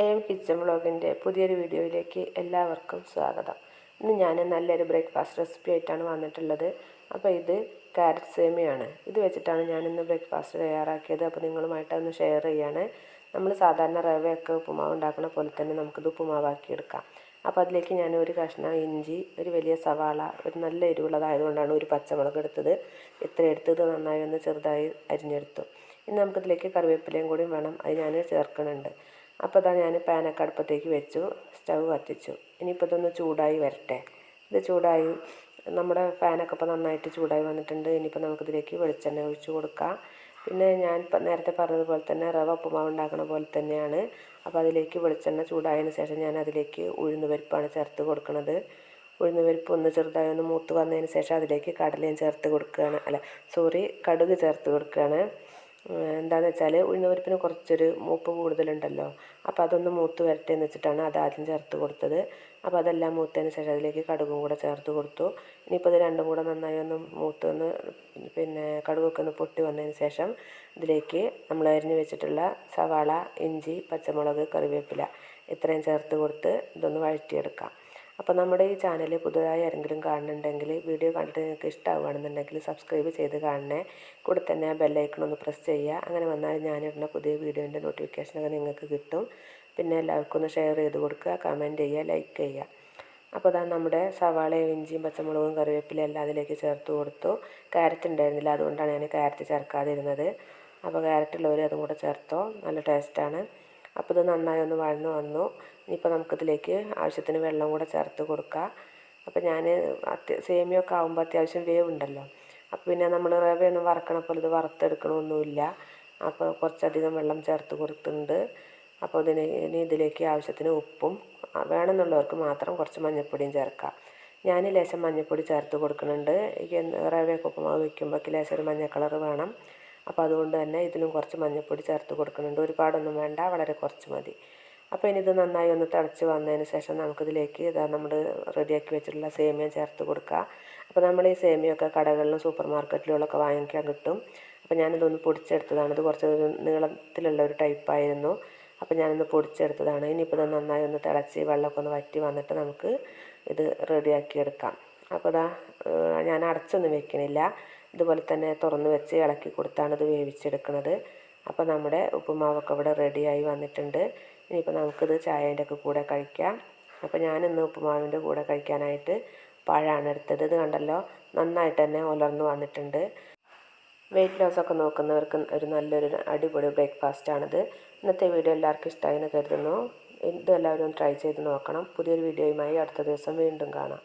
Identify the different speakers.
Speaker 1: M kitchen വ്ളോഗിൻ്റെ പുതിയൊരു വീഡിയോയിലേക്ക് എല്ലാവർക്കും സ്വാഗതം ഇന്ന് ഞാൻ നല്ലൊരു ബ്രേക്ക്ഫാസ്റ്റ് റെസിപ്പി ആയിട്ടാണ് വന്നിട്ടുള്ളത് അപ്പോൾ ഇത് കാരറ്റ് സേമിയാണ് ഇത് വെച്ചിട്ടാണ് ഞാനിന്ന് ബ്രേക്ക്ഫാസ്റ്റ് തയ്യാറാക്കിയത് അപ്പോൾ നിങ്ങളുമായിട്ട് ഒന്ന് ഷെയർ ചെയ്യാണ് നമ്മൾ സാധാരണ റവയൊക്കെ ഉപ്പുമാവ് ഉണ്ടാക്കുന്ന പോലെ തന്നെ നമുക്കിത് ഉപ്പുമാവാക്കിയെടുക്കാം അപ്പോൾ അതിലേക്ക് ഞാൻ ഒരു കഷ്ണം ഇഞ്ചി ഒരു വലിയ സവാള ഒരു നല്ല എരിവുള്ളതായതുകൊണ്ടാണ് ഒരു പച്ചമുളക് എടുത്തത് ഇത്ര എടുത്തത് നന്നായി ഒന്ന് ചെറുതായി അരിഞ്ഞെടുത്തു ഇനി നമുക്കിതിലേക്ക് കറിവേപ്പിലയും കൂടി വേണം അത് ഞാൻ ചേർക്കുന്നുണ്ട് അപ്പോൾ ഞാൻ പാനൊക്കെ അടുപ്പത്തേക്ക് വെച്ചു സ്റ്റൗ കത്തിച്ചു ഇനിയിപ്പോൾ ഇതൊന്ന് ചൂടായി വരട്ടെ ഇത് ചൂടായി നമ്മുടെ ഫാനൊക്കെ ഇപ്പോൾ നന്നായിട്ട് ചൂടായി വന്നിട്ടുണ്ട് ഇനിയിപ്പോൾ നമുക്കിതിലേക്ക് വെളിച്ചെണ്ണ ഒഴിച്ചു കൊടുക്കാം പിന്നെ ഞാൻ നേരത്തെ പറഞ്ഞതുപോലെ തന്നെ റവ ഉപ്പുമാവ് ഉണ്ടാക്കുന്ന പോലെ തന്നെയാണ് അപ്പോൾ അതിലേക്ക് വെളിച്ചെണ്ണ ചൂടായതിന് ശേഷം ഞാൻ അതിലേക്ക് ഉഴുന്ന് പരിപ്പാണ് ചേർത്ത് കൊടുക്കുന്നത് ഉഴുന്ന് പരിപ്പ് ഒന്ന് ചെറുതായി ഒന്ന് മൂത്ത് വന്നതിന് ശേഷം അതിലേക്ക് കടലയും ചേർത്ത് കൊടുക്കുകയാണ് അല്ല സോറി കടുക് ചേർത്ത് കൊടുക്കുകയാണ് എന്താണെന്ന് വെച്ചാൽ ഉഴുന്നുപരിപ്പിന് കുറച്ചൊരു മൂപ്പ് കൂടുതലുണ്ടല്ലോ അപ്പോൾ അതൊന്ന് മൂത്ത് വരട്ടെ എന്ന് വെച്ചിട്ടാണ് അത് ആദ്യം ചേർത്ത് കൊടുത്തത് അപ്പോൾ അതെല്ലാം മൂത്തതിന് ശേഷം അതിലേക്ക് കടുകും കൂടെ ചേർത്ത് കൊടുത്തു ഇനിയിപ്പോൾ ഇത് രണ്ടും കൂടെ നന്നായി ഒന്ന് മൂത്ത് ഒന്ന് പിന്നെ കടുകൊക്കെ ഒന്ന് പൊട്ടി വന്നതിന് ശേഷം ഇതിലേക്ക് നമ്മൾ അരിഞ്ഞു വെച്ചിട്ടുള്ള സവാള ഇഞ്ചി പച്ചമുളക് കറിവേപ്പില ഇത്രയും ചേർത്ത് കൊടുത്ത് ഇതൊന്ന് വഴറ്റിയെടുക്കാം അപ്പോൾ നമ്മുടെ ഈ ചാനൽ പുതുതായി ആരെങ്കിലും കാണുന്നുണ്ടെങ്കിൽ വീഡിയോ കണ്ടിട്ട് നിങ്ങൾക്ക് ഇഷ്ടമാവുകയാണെന്നുണ്ടെങ്കിൽ സബ്സ്ക്രൈബ് ചെയ്ത് കാണണേ കൂടെ തന്നെ ആ ബെല്ലൈക്കൺ ഒന്ന് പ്രസ് ചെയ്യുക അങ്ങനെ വന്നാൽ ഞാനിടുന്ന പുതിയ വീഡിയോൻ്റെ നോട്ടിഫിക്കേഷനൊക്കെ നിങ്ങൾക്ക് കിട്ടും പിന്നെ എല്ലാവർക്കും ഒന്ന് ഷെയർ ചെയ്ത് കൊടുക്കുക കമൻറ്റ് ചെയ്യുക ലൈക്ക് ചെയ്യുക അപ്പോൾ അതാ നമ്മുടെ സവാളയും ഇഞ്ചിയും പച്ചമുളകും കറിവേപ്പിലും എല്ലാം അതിലേക്ക് ചേർത്ത് കൊടുത്തു ക്യാരറ്റ് ഉണ്ടായിരുന്നില്ല അതുകൊണ്ടാണ് ഞാൻ ക്യാരറ്റ് ചേർക്കാതിരുന്നത് അപ്പോൾ ക്യാരറ്റ് അതും കൂടെ ചേർത്തോ നല്ല ടേസ്റ്റാണ് അപ്പോൾ ഇത് നന്നായി ഒന്ന് വഴന്ന് വന്നു ഇനിയിപ്പോൾ നമുക്കിതിലേക്ക് ആവശ്യത്തിന് വെള്ളം കൂടെ ചേർത്ത് കൊടുക്കുക അപ്പോൾ ഞാൻ അത്യ സേമിയൊക്കെ ആകുമ്പോൾ അത്യാവശ്യം വേവ് ഉണ്ടല്ലോ അപ്പോൾ പിന്നെ നമ്മൾ റവയൊന്നും വറക്കണ പോലെ ഇത് വറുത്തെടുക്കണമൊന്നുമില്ല അപ്പോൾ കുറച്ചധികം വെള്ളം ചേർത്ത് കൊടുത്തിട്ടുണ്ട് അപ്പോൾ ഇതിന് ഇനി ഇതിലേക്ക് ആവശ്യത്തിന് ഉപ്പും വേണമെന്നുള്ളവർക്ക് മാത്രം കുറച്ച് മഞ്ഞൾപ്പൊടിയും ചേർക്കാം ഞാൻ ലേശം മഞ്ഞൾപ്പൊടി ചേർത്ത് കൊടുക്കുന്നുണ്ട് എനിക്ക് റവയൊക്കെ ഉപ്പുമാവ് വയ്ക്കുമ്പോഴേക്ക് ലേശം ഒരു മഞ്ഞ കളർ വേണം അപ്പോൾ അതുകൊണ്ട് തന്നെ ഇതിലും കുറച്ച് മഞ്ഞൾപ്പൊടി ചേർത്ത് കൊടുക്കുന്നുണ്ട് ഒരുപാടൊന്നും വേണ്ട വളരെ കുറച്ച് മതി അപ്പോൾ ഇനി ഇത് നന്നായി ഒന്ന് തിളച്ച് വന്നതിന് ശേഷം നമുക്കിതിലേക്ക് ഇതാ നമ്മൾ റെഡിയാക്കി വെച്ചിട്ടുള്ള സേമിയ ചേർത്ത് കൊടുക്കുക അപ്പോൾ നമ്മൾ ഈ സേമിയൊക്കെ കടകളിലും സൂപ്പർ മാർക്കറ്റിലുമൊക്കെ വാങ്ങിക്കാൻ കിട്ടും അപ്പോൾ ഞാനിതൊന്ന് പൊടിച്ചെടുത്തതാണ് ഇത് കുറച്ച് നീളത്തിലുള്ള ഒരു ടൈപ്പായിരുന്നു അപ്പോൾ ഞാനൊന്ന് പൊടിച്ചെടുത്തതാണ് ഇനിയിപ്പോൾ ഇത് നന്നായി ഒന്ന് തിളച്ച് വെള്ളമൊക്കെ ഒന്ന് വറ്റി വന്നിട്ട് നമുക്ക് ഇത് റെഡിയാക്കി എടുക്കാം അപ്പോൾ ഇതാ ഞാൻ അടച്ചൊന്നും വെക്കണില്ല ഇതുപോലെ തന്നെ തുറന്ന് വെച്ച് ഇളക്കി കൊടുത്താണ് ഇത് വേവിച്ചെടുക്കുന്നത് അപ്പോൾ നമ്മുടെ ഉപ്പുമാവൊക്കെ ഇവിടെ റെഡിയായി വന്നിട്ടുണ്ട് ഇനിയിപ്പോൾ നമുക്കിത് ചായേൻ്റെ ഒക്കെ കൂടെ കഴിക്കാം അപ്പോൾ ഞാനിന്ന് ഉപ്പുമാവിൻ്റെ കൂടെ കഴിക്കാനായിട്ട് പഴമാണ് എടുത്തത് ഇത് കണ്ടല്ലോ നന്നായിട്ട് തന്നെ ഉലർന്നു വന്നിട്ടുണ്ട് വെയിറ്റ് ലോസൊക്കെ നോക്കുന്നവർക്ക് ഒരു നല്ലൊരു അടിപൊളി ബ്രേക്ക്ഫാസ്റ്റാണിത് ഇന്നത്തെ വീഡിയോ എല്ലാവർക്കും ഇഷ്ടമായി എന്ന് കരുതുന്നു ഇതെല്ലാവരും ട്രൈ ചെയ്ത് നോക്കണം പുതിയൊരു വീഡിയോയുമായി അടുത്ത ദിവസം വീണ്ടും കാണാം